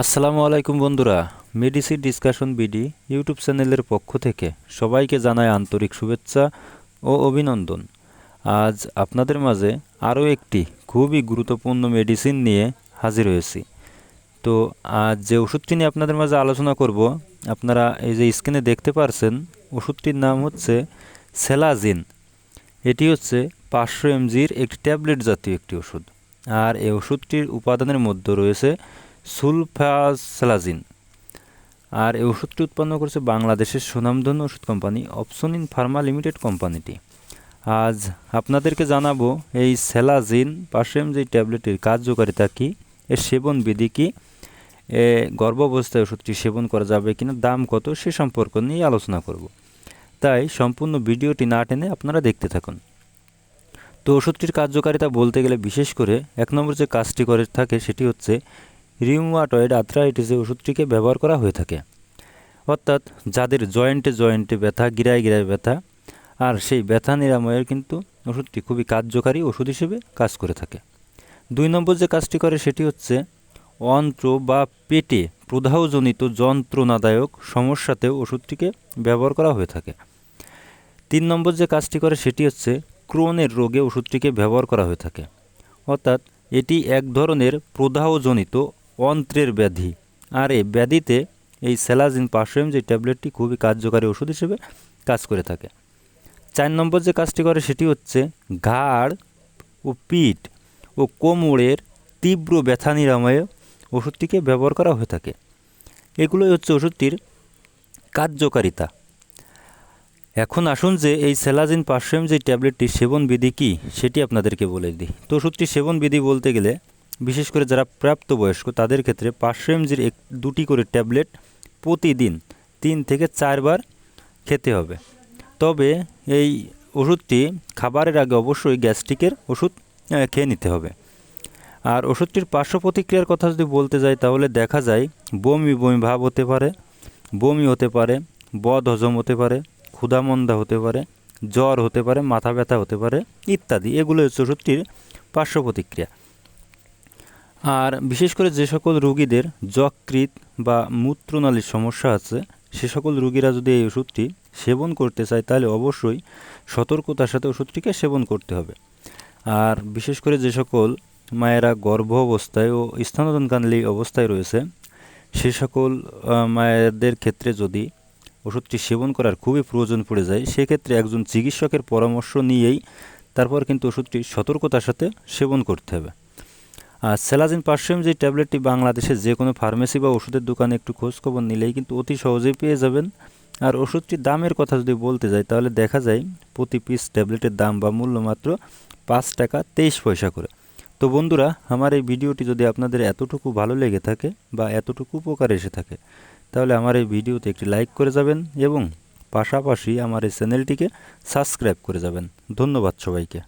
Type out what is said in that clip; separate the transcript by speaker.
Speaker 1: আসসালামু আলাইকুম বন্ধুরা মেডিসি ডিসকাশন বিডি ইউটিউব চ্যানেলের পক্ষ থেকে সবাইকে জানাই আন্তরিক শুভেচ্ছা ও অভিনন্দন। আজ আপনাদের মাঝে আরও একটি খুবই গুরুত্বপূর্ণ মেডিসিন নিয়ে হাজির হয়েছি। তো আজ যে ওষুধটি নিয়ে আপনাদের মাঝে আলোচনা করব, আপনারা এই যে স্ক্রিনে দেখতে পারছেন, ওষুধটির নাম হচ্ছে সেলাজিন। এটি হচ্ছে পাঁচশো এমজির একটি ট্যাবলেট জাতীয় একটি ওষুধ। আর এই ওষুধটির উপাদানের মধ্যে রয়েছে সুলফাসেলাজিন। আর এই ওষুধটি উৎপন্ন করছে বাংলাদেশের সুনামধন্য ওষুধ কোম্পানি অপসনিন ফার্মা লিমিটেড কোম্পানিটি। আজ আপনাদেরকে জানাব এই সেলাজিন পাঁচশো যে ট্যাবলেটের কার্যকারিতা কী, এর সেবন বিধি কী, এ গর্ভাবস্থায় ওষুধটি সেবন করা যাবে কিনা, দাম কত, সে সম্পর্ক নিয়ে আলোচনা করব। তাই সম্পূর্ণ ভিডিওটি না টেনে আপনারা দেখতে থাকুন। তো ওষুধটির কার্যকারিতা বলতে গেলে বিশেষ করে এক নম্বর যে কাজটি করে থাকে সেটি হচ্ছে রিউমাটয়েড আর্থ্রাইটিসে ওষুধটিকে ব্যবহার করা হয়ে থাকে। অর্থাৎ যাদের জয়েন্টে জয়েন্টে ব্যথা, গিরায় গিরায় ব্যথা, আর সেই ব্যথা নিরাময়ের কিন্তু ওষুধটি খুবই কার্যকারী ওষুধ হিসেবে কাজ করে থাকে। দুই নম্বর যে কাজটি করে সেটি হচ্ছে অন্ত্র বা পেটে প্রদাহজনিত যন্ত্রণাদায়ক সমস্যাতেও ওষুধটিকে ব্যবহার করা হয়ে থাকে। তিন নম্বর যে কাজটি করে সেটি হচ্ছে ক্রোনের রোগে ওষুধটিকে ব্যবহার করা হয়ে থাকে। অর্থাৎ এটি এক ধরনের প্রদাহজনিত অন্ত্রের ব্যাধি। আর এই ব্যাধিতে এই স্যালাজিন এম যে ট্যাবলেটটি খুবই কার্যকারী ওষুধ হিসেবে কাজ করে থাকে। চার নম্বর যে কাজটি করে সেটি হচ্ছে ঘাড় ও পিঠ ও কোমরের তীব্র ব্যথা নিরাময়ে ওষুধটিকে ব্যবহার করা হয়ে থাকে। এগুলোই হচ্ছে ওষুধটির কার্যকারিতা। এখন আসুন যে এই সেলাজিন পাঁচশো এম যে ট্যাবলেটটি সেবন বিধি কী, সেটি আপনাদেরকে বলে দিই। তো ওষুধটি সেবন বিধি বলতে গেলে বিশেষ করে যারা প্রাপ্তবয়স্ক, তাদের ক্ষেত্রে পাঁচশো এমজির এক, দুটি করে ট্যাবলেট প্রতিদিন তিন থেকে চারবার খেতে হবে। তবে এই ওষুধটি খাবারের আগে অবশ্যই গ্যাস্ট্রিকের ওষুধ খেয়ে নিতে হবে। আর ওষুধটির পার্শ্ব প্রতিক্রিয়ার কথা যদি বলতে যাই, তাহলে দেখা যায় বমি বমি ভাব হতে পারে, বমি হতে পারে, বদ হজম হতে পারে, ক্ষুধামন্দা হতে পারে, জ্বর হতে পারে, মাথা ব্যথা হতে পারে ইত্যাদি। এগুলো হচ্ছে ওষুধটির পার্শ্ব প্রতিক্রিয়া। আর বিশেষ করে যে সকল রুগীদের যকৃত বা মূত্রনালীর সমস্যা আছে, সে সকল রুগীরা যদি এই ওষুধটি সেবন করতে চায়, তাহলে অবশ্যই সতর্কতার সাথে ওষুধটিকে সেবন করতে হবে। আর বিশেষ করে যে সকল মায়েরা গর্ভ অবস্থায় ও স্তনদানকালী অবস্থায় রয়েছে, সে সকল মায়েদের ক্ষেত্রে যদি ওষুধটি সেবন করার খুবই প্রয়োজন পড়ে যায়, সেক্ষেত্রে একজন চিকিৎসকের পরামর্শ নিয়েই তারপর কিন্তু ওষুধটি সতর্কতার সাথে সেবন করতে হবে। আর সেলাজিন পার্সিয়াম যে ট্যাবলেটটি বাংলাদেশের যে কোনো ফার্মেসি বা ওষুধের দোকানে একটু খোঁজখবর নিলেই কিন্তু অতি সহজেই পেয়ে যাবেন। আর ওষুধটির দামের কথা যদি বলতে যাই, তাহলে দেখা যায় প্রতি পিস ট্যাবলেটের দাম বা মূল্য মাত্র পাঁচ টাকা তেইশ পয়সা করে। তো বন্ধুরা, আমার এই ভিডিওটি যদি আপনাদের এতটুকু ভালো লেগে থাকে বা এতটুকু উপকার এসে থাকে, তাহলে আমার এই ভিডিওতে একটি লাইক করে যাবেন এবং পাশাপাশি আমার এই চ্যানেলটিকে সাবস্ক্রাইব করে যাবেন। ধন্যবাদ সবাইকে।